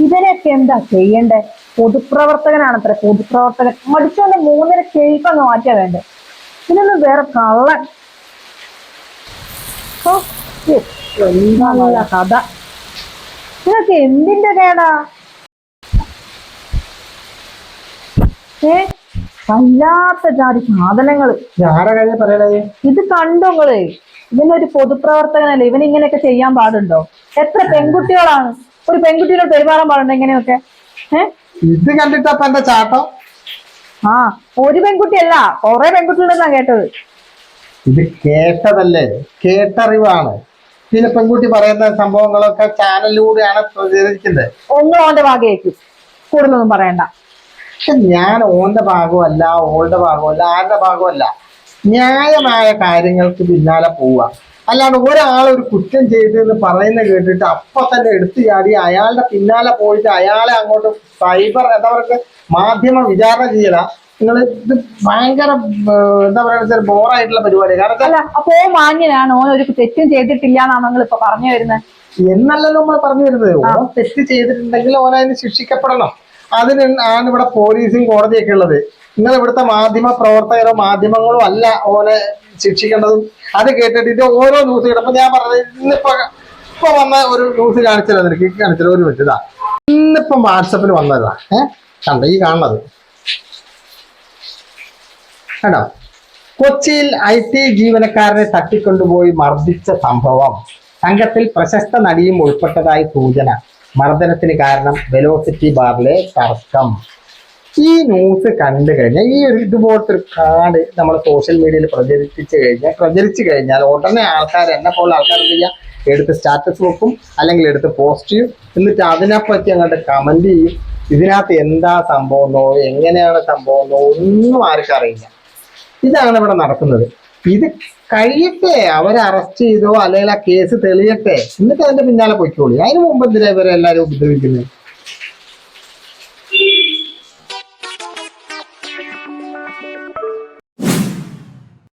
ഇവരെയൊക്കെ എന്താ ചെയ്യണ്ടേ? പൊതുപ്രവർത്തകനാണത്ര പൊതുപ്രവർത്തകൻ. മടിച്ചോണ്ട് മൂന്നര കേൾപ്പങ്ങ് മാറ്റിയാ വേണ്ടേ? ഇതിനൊന്നും വേറെ കള്ളൻ. കഥ. ഇതൊക്കെ എന്തിന്റെ കേടാ? ഏ? വല്ലാത്ത ജാതി സാധനങ്ങൾ. കാര്യം ഇത് കണ്ടോ നിങ്ങൾ? ഇവനൊരു പൊതുപ്രവർത്തകനല്ലേ? ഇവൻ ഇങ്ങനെയൊക്കെ ചെയ്യാൻ പാടുണ്ടോ? എത്ര പെൺകുട്ടികളാണ്. ഒരു പെൺകുട്ടിയോട് പെരുമാറാൻ പാടുണ്ടോ ഇങ്ങനെയൊക്കെ ഏ? ഇത് കണ്ടിട്ടപ്പ എന്റെ ചാട്ടം? ആ ഒരു പെൺകുട്ടിയല്ല കൊറേ പെൺകുട്ടികളെന്നാ കേട്ടത്. ഇത് കേട്ടതല്ലേ? കേട്ടറിവാണ്. ചില പെൺകുട്ടി പറയുന്ന സംഭവങ്ങളൊക്കെ ചാനലിലൂടെയാണ് പ്രചരിക്കുന്നത് ഒന്നും ഓന്റെ ഭാഗയേക്കും കൂടുതലൊന്നും പറയണ്ട. പക്ഷെ ഞാൻ ഓന്റെ ഭാഗമല്ല ഓളുടെ ഭാഗമല്ല ആരുടെ ഭാഗമല്ല. ന്യായമായ കാര്യങ്ങൾക്ക് പിന്നാലെ പോവുക അല്ലാണ്ട് ഒരാൾ ഒരു കുറ്റം ചെയ്തെന്ന് പറയുന്ന കേട്ടിട്ട് അപ്പൊ തന്നെ എടുത്തു ചാടി അയാളുടെ പിന്നാലെ പോയിട്ട് അയാളെ അങ്ങോട്ട് സൈബർ എന്താ പറയുക മാധ്യമ വിചാരണ ചെയ്യല. നിങ്ങൾ ഇത് ഭയങ്കര എന്താ പറയുക ബോറായിട്ടുള്ള പരിപാടി കാരണം അപ്പോ മാന്യനാണ്. ഓൻ ഒരു തെറ്റും ചെയ്തിട്ടില്ല എന്നാണ് നിങ്ങൾ ഇപ്പൊ പറഞ്ഞു വരുന്നത്? എന്നല്ലല്ലോ നമ്മൾ പറഞ്ഞു വരുന്നത്. ഓൻ തെറ്റ് ചെയ്തിട്ടുണ്ടെങ്കിൽ ഓൻ അതിന് ശിക്ഷിക്കപ്പെടണം. അതിന് ആണ് ഇവിടെ പോലീസും കോടതിയൊക്കെ ഉള്ളത്. നിങ്ങൾ ഇവിടുത്തെ മാധ്യമ പ്രവർത്തകരോ മാധ്യമങ്ങളോ അല്ല ഓനെ ശിക്ഷിക്കേണ്ടതും അത് കേട്ടിട്ട് ഇത് ഓരോ ന്യൂസ് കിടപ്പോ ഞാൻ പറഞ്ഞത് ഇന്നിപ്പോ ഇപ്പൊ വന്ന ഒരു ന്യൂസ് കാണിച്ചല്ലോ നിനക്ക്. കാണിച്ചല്ലോ ഒരു മിനിറ്റ് ഇതാ. ഇന്നിപ്പം വാട്സപ്പിൽ വന്നതാ. ഏഹ് കണ്ട ഈ കാണുന്നത്? കണ്ടോ? കൊച്ചിയിൽ ഐ ടി ജീവനക്കാരനെ തട്ടിക്കൊണ്ടുപോയി മർദ്ദിച്ച സംഭവം സംഘത്തിൽ പ്രശസ്ത നടിയും ഉൾപ്പെട്ടതായി സൂചന. മർദ്ദനത്തിന് കാരണം വെലോസിറ്റി ബാറിലെ തർക്കം. ഈ ന്യൂസ് കണ്ടു കഴിഞ്ഞാൽ ഈ ഒരു ഇതുപോലത്തെ ഒരു കാർഡ് നമ്മൾ സോഷ്യൽ മീഡിയയിൽ പ്രചരിപ്പിച്ചു കഴിഞ്ഞാൽ പ്രചരിച്ചു കഴിഞ്ഞാൽ ഉടനെ ആൾക്കാർ എന്നെ പോലെ ആൾക്കാർ എന്ത് ചെയ്യുക എടുത്ത് സ്റ്റാറ്റസ് വെക്കും അല്ലെങ്കിൽ എടുത്ത് പോസ്റ്റ് ചെയ്യും. എന്നിട്ട് അതിനെപ്പറ്റി അങ്ങോട്ട് കമന്റ് ചെയ്യും. ഇതിനകത്ത് എന്താ സംഭവമെന്നോ എങ്ങനെയാണ് സംഭവമെന്നോ ഒന്നും ആർക്കും അറിയില്ല. ഇതാണ് ഇവിടെ നടക്കുന്നത്. ഇത് കഴിയട്ടെ. അവരെ അറസ്റ്റ് ചെയ്തോ അല്ലെങ്കിൽ ആ കേസ് തെളിയട്ടെ. എന്നിട്ട് അതിന്റെ പിന്നാലെ പൊയ്ക്കോളി. അതിന് മുമ്പ് എന്തിനാ ഇവരെ എല്ലാവരും ഉപദ്രവിക്കുന്നത്?